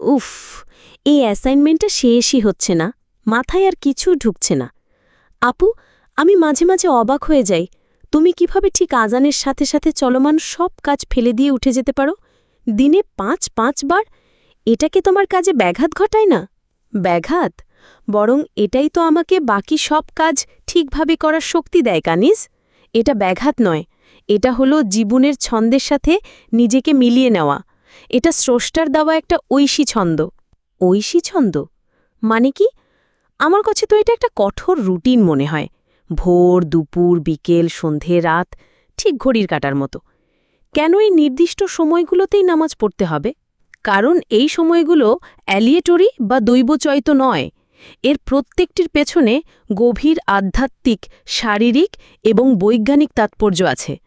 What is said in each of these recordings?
উফ এই অ্যাসাইনমেন্টটা শেষই হচ্ছে না। মাথায় আর কিছু ঢুকছে না। আপু, আমি মাঝে মাঝে অবাক হয়ে যাই। তুমি কীভাবে ঠিক আজানের সাথে সাথে চলমান সব কাজ ফেলে দিয়ে উঠে যেতে পারো? দিনে পাঁচ, পাঁচবার? এটাকে তোমার কাজে ব্যাঘাত ঘটায় না? ব্যাঘাত? বরং এটাই তো আমাকে বাকি সব কাজ ঠিকভাবে করার শক্তি দেয়, কানিজ। এটা ব্যাঘাত নয়। এটা হলো জীবনের ছন্দের সাথে নিজেকে মিলিয়ে নেওয়া। এটা স্রষ্টার দেওয়া একটা ঐশী ছন্দ। ঐশী ছন্দ? মানে কি? আমার কাছে তো এটা একটা কঠোর রুটিন মনে হয়। ভোর, দুপুর, বিকেল, সন্ধে, রাত, ঠিক ঘড়ির কাটার মতো। কেন এই নির্দিষ্ট সময়গুলোতেই নামাজ পড়তে হবে? কারণ এই সময়গুলো অ্যালিয়েটরি বা দৈবচয়িত নয়। এর প্রত্যেকটির পেছনে গভীর আধ্যাত্মিক, শারীরিক এবং বৈজ্ঞানিক তাৎপর্য আছে।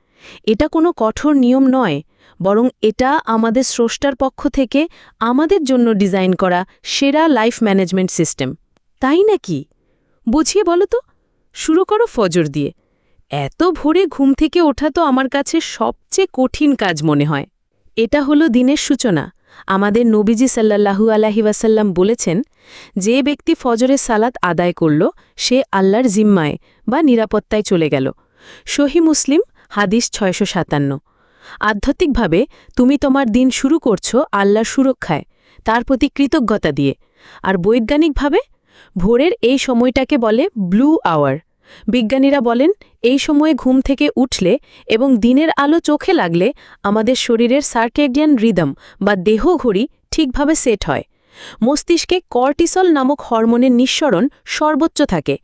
এটা কোনো কঠোর নিয়ম নয়, বরং এটা আমাদের স্রষ্টার পক্ষ থেকে আমাদের জন্য ডিজাইন করা সেরা লাইফ ম্যানেজমেন্ট সিস্টেম। তাই নাকি? বুঝিয়ে বলো তো, শুরু করো ফজর দিয়ে। এত ভোরে ঘুম থেকে ওঠা তো আমার কাছে সবচেয়ে কঠিন কাজ মনে হয়। এটা হলো দিনের সূচনা। আমাদের নবীজি সাল্লাল্লাহু আলাহি ওয়াসাল্লাম বলেছেন, যে ব্যক্তি ফজরের সালাত আদায় করল, সে আল্লাহর জিম্মায় বা নিরাপত্তায় চলে গেল। সহি মুসলিম হাদিস ছয়শো সাতান্ন। আধ্যাত্মিকভাবে তুমি তোমার দিন শুরু করছ আল্লাহর সুরক্ষায়, তার প্রতি কৃতজ্ঞতা দিয়ে। আর বৈজ্ঞানিকভাবে ভোরের এই সময়টাকে বলে ব্লু আওয়ার বিজ্ঞানীরা বলেন, এই সময়ে ঘুম থেকে উঠলে এবং দিনের আলো চোখে লাগলে আমাদের শরীরের সার্কেডিয়ান রিদম বা দেহঘড়ি ঠিকভাবে সেট হয়। মস্তিষ্কে কর্টিসল নামক হরমোনের নিঃসরণ সর্বোচ্চ থাকে,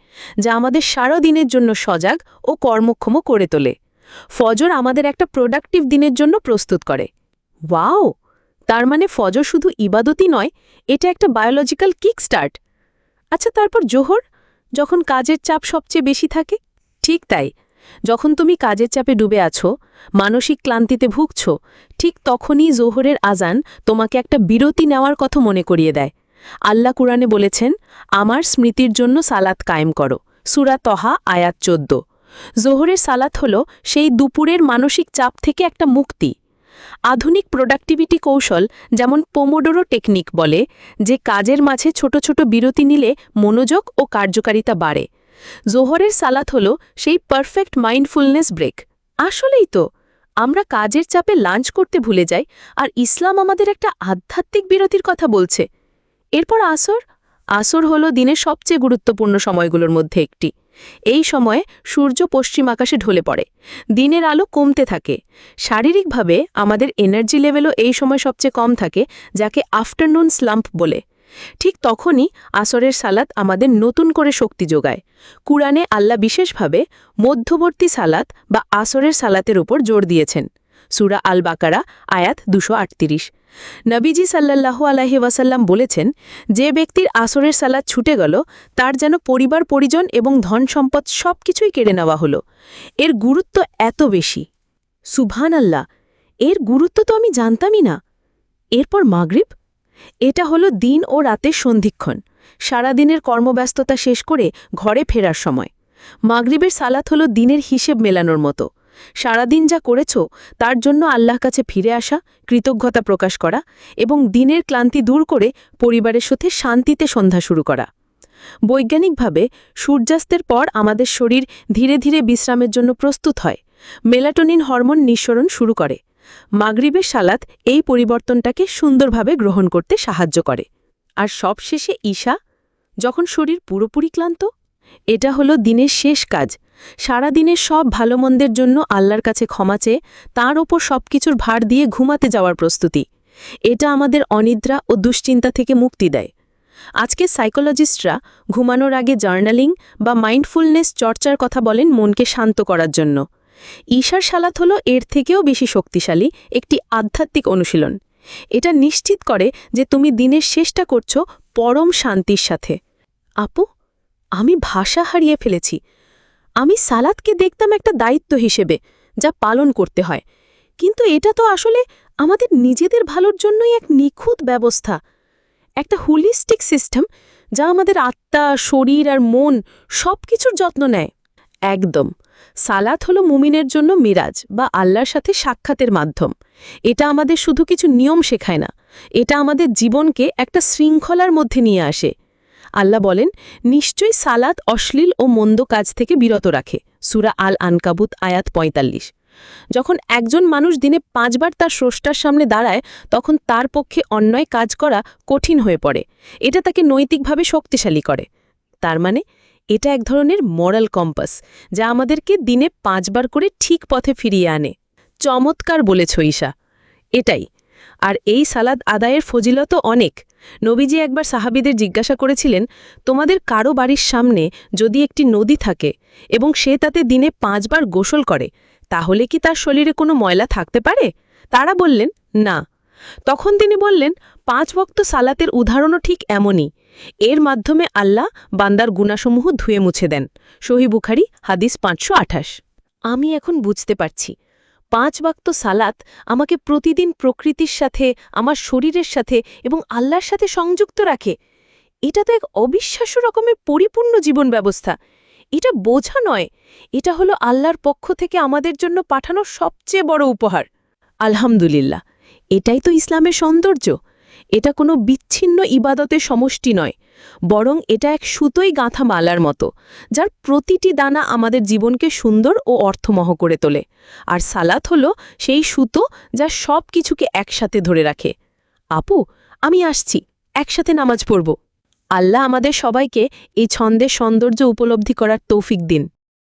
যা আমাদের সারা দিনের জন্য সজাগ ও কর্মক্ষম করে তোলে। ফজর আমাদের একটা প্রোডাক্টিভ দিনের জন্য প্রস্তুত করে। ওয়াও! তার মানে ফজর শুধু ইবাদতই নয়, এটা একটা বায়োলজিক্যাল কিক স্টার্ট আচ্ছা তারপর জোহর, যখন কাজের চাপ সবচেয়ে বেশি থাকে? ঠিক তাই। যখন তুমি কাজের চাপে ডুবে আছো, মানসিক ক্লান্তিতে ভুগছ, ঠিক তখনই জোহরের আজান তোমাকে একটা বিরতি নেওয়ার কথা মনে করিয়ে দেয়। আল্লাহ কুরআনে বলেছেন, আমার স্মৃতির জন্য সালাত কায়েম করো। সুরা তহা আয়াত চোদ্দ। জোহরের সালাত হল সেই দুপুরের মানসিক চাপ থেকে একটা মুক্তি। আধুনিক প্রোডাক্টিভিটি কৌশল যেমন পোমোডোরো টেকনিক বলে, যে কাজের মাঝে ছোট ছোট বিরতি নিলে মনোযোগ ও কার্যকারিতা বাড়ে। জোহরের সালাত হল সেই পারফেক্ট মাইন্ডফুলনেস ব্রেক। আসলেই তো, আমরা কাজের চাপে লাঞ্চ করতে ভুলে যাই আর ইসলাম আমাদের একটা আধ্যাত্মিক বিরতির কথা বলছে। এরপর আসর? আসর হল দিনের সবচেয়ে গুরুত্বপূর্ণ সময়গুলোর মধ্যে একটি। এই সময়ে সূর্য পশ্চিম আকাশে ঢলে পড়ে। দিনের আলো কমতে থাকে। শারীরিকভাবে আমাদের এনার্জি লেভেলও এই সময় সবচেয়ে কম থাকে, যাকে আফটারনুন স্লাম্প বলে। ঠিক তখনই আসরের সালাত আমাদের নতুন করে শক্তি যোগায়। কুরআনে আল্লাহ বিশেষভাবে মধ্যবর্তী সালাত বা আসরের সালাতের উপর জোর দিয়েছেন। সুরা আল বাকারা আয়াত দুশো আটত্রিশ। নবীজি সাল্লাল্লাহু আলাহি ওয়াসাল্লাম বলেছেন, যে ব্যক্তির আসরের সালাদ ছুটে গেল, তার যেন পরিবার, পরিজন এবং ধন সম্পদ সব কিছুই কেড়ে নেওয়া হলো। এর গুরুত্ব এত বেশি। সুভান আল্লাহ এর গুরুত্ব তো আমি জানতামই না। এরপর মাগরিব? এটা হলো দিন ও রাতের সন্ধিক্ষণ। সারাদিনের কর্মব্যস্ততা শেষ করে ঘরে ফেরার সময়। মাগরিবের সালাত হলো দিনের হিসেব মেলানোর মতো। সারাদিন যা করেছ, তার জন্য আল্লাহ কাছে ফিরে আসা, কৃতজ্ঞতা প্রকাশ করা এবং দিনের ক্লান্তি দূর করে পরিবারের সাথে শান্তিতে সন্ধ্যা শুরু করা। বৈজ্ঞানিকভাবে, সূর্যাস্তের পর আমাদের শরীর ধীরে ধীরে বিশ্রামের জন্য প্রস্তুত হয়। মেলাটোনিন হরমোন নিঃসরণ শুরু করে। মাগরিবের সালাত এই পরিবর্তনটাকে সুন্দরভাবে গ্রহণ করতে সাহায্য করে। আর সবশেষে ঈশা, যখন শরীর পুরোপুরি ক্লান্ত, এটা হলো দিনের শেষ কাজ। সারা দিনের সব ভালো মন্দের জন্য আল্লাহর কাছে ক্ষমা চেয়ে তাঁর ওপর সবকিছুর ভার দিয়ে ঘুমাতে যাওয়ার প্রস্তুতি। এটা আমাদের অনিদ্রা ও দুশ্চিন্তা থেকে মুক্তি দেয়। আজকে সাইকোলজিস্টরা ঘুমানোর আগে জার্নালিং বা মাইন্ডফুলনেস চর্চার কথা বলেন মনকে শান্ত করার জন্য। ঈশার সালাত হল এর থেকেও বেশি শক্তিশালী একটি আধ্যাত্মিক অনুশীলন। এটা নিশ্চিত করে যে তুমি দিনের শেষটা করছ পরম শান্তির সাথে। আপু, আমি ভাষা হারিয়ে ফেলেছি। আমি সালাদকে দেখতাম একটা দায়িত্ব হিসেবে, যা পালন করতে হয়। কিন্তু এটা তো আসলে আমাদের নিজেদের ভালোর জন্যই এক নিখুঁত ব্যবস্থা। একটা হোলিস্টিক সিস্টেম যা আমাদের আত্মা, শরীর আর মন সব কিছুর যত্ন নেয়। একদম। সালাত হলো মুমিনের জন্য মিরাজ বা আল্লাহর সাথে সাক্ষাতের মাধ্যম। এটা আমাদের শুধু কিছু নিয়ম শেখায় না। এটা আমাদের জীবনকে একটা শৃঙ্খলার মধ্যে নিয়ে আসে। আল্লাহ বলেন, নিশ্চয়ই সালাত অশ্লীল ও মন্দ কাজ থেকে বিরত রাখে। সুরা আল আনকাবুত আয়াত ৪৫ যখন একজন মানুষ দিনে পাঁচবার তার স্রষ্টার সামনে দাঁড়ায়, তখন তার পক্ষে অন্যায় কাজ করা কঠিন হয়ে পড়ে। এটা তাকে নৈতিকভাবে শক্তিশালী করে। তার মানে এটা এক ধরনের মরাল কম্পাস যা আমাদেরকে দিনে পাঁচবার করে ঠিক পথে ফিরিয়ে আনে। চমৎকার বলেছ ঈশা। এটাই আর এই সালাদ আদায়ের ফজিলত অনেক। নবীজি একবার সাহাবিদের জিজ্ঞাসা করেছিলেন, তোমাদের কারও বাড়ির সামনে যদি একটি নদী থাকে এবং সে তাতে দিনে পাঁচবার গোসল করে, তাহলে কি তার শরীরে কোনো ময়লা থাকতে পারে? তারা বললেন, না। তখন তিনি বললেন, পাঁচ ভক্ত সালাতের উদাহরণও ঠিক এমনই। এর মাধ্যমে আল্লাহ বান্দার গুণাসমূহ ধুয়ে মুছে দেন। সহি বুখারি, হাদিস পাঁচশো আঠাশ। আমি এখন বুঝতে পারছি পাঁচ বাক্ত সালাত আমাকে প্রতিদিন প্রকৃতির সাথে, আমার শরীরের সাথে এবং আল্লাহর সাথে সংযুক্ত রাখে। এটা তো এক অবিশ্বাস্য রকমের পরিপূর্ণ জীবন ব্যবস্থা। এটা বোঝা নয়, এটা হলো আল্লাহর পক্ষ থেকে আমাদের জন্য পাঠানো সবচেয়ে বড় উপহার। আলহামদুলিল্লাহ, এটাই তো ইসলামের সৌন্দর্য। এটা কোনো বিচ্ছিন্ন ইবাদতের সমষ্টি নয়, বরং এটা এক সুতোই গাঁথা মালার মতো, যার প্রতিটি দানা আমাদের জীবনকে সুন্দর ও অর্থমহ করে তোলে। আর সালাত হল সেই সুতো যা সব কিছুকে একসাথে ধরে রাখে। আপু, আমি আসছি, একসাথে নামাজ পড়ব। আল্লাহ আমাদের সবাইকে এই ছন্দের সৌন্দর্য উপলব্ধি করার তৌফিক দিন।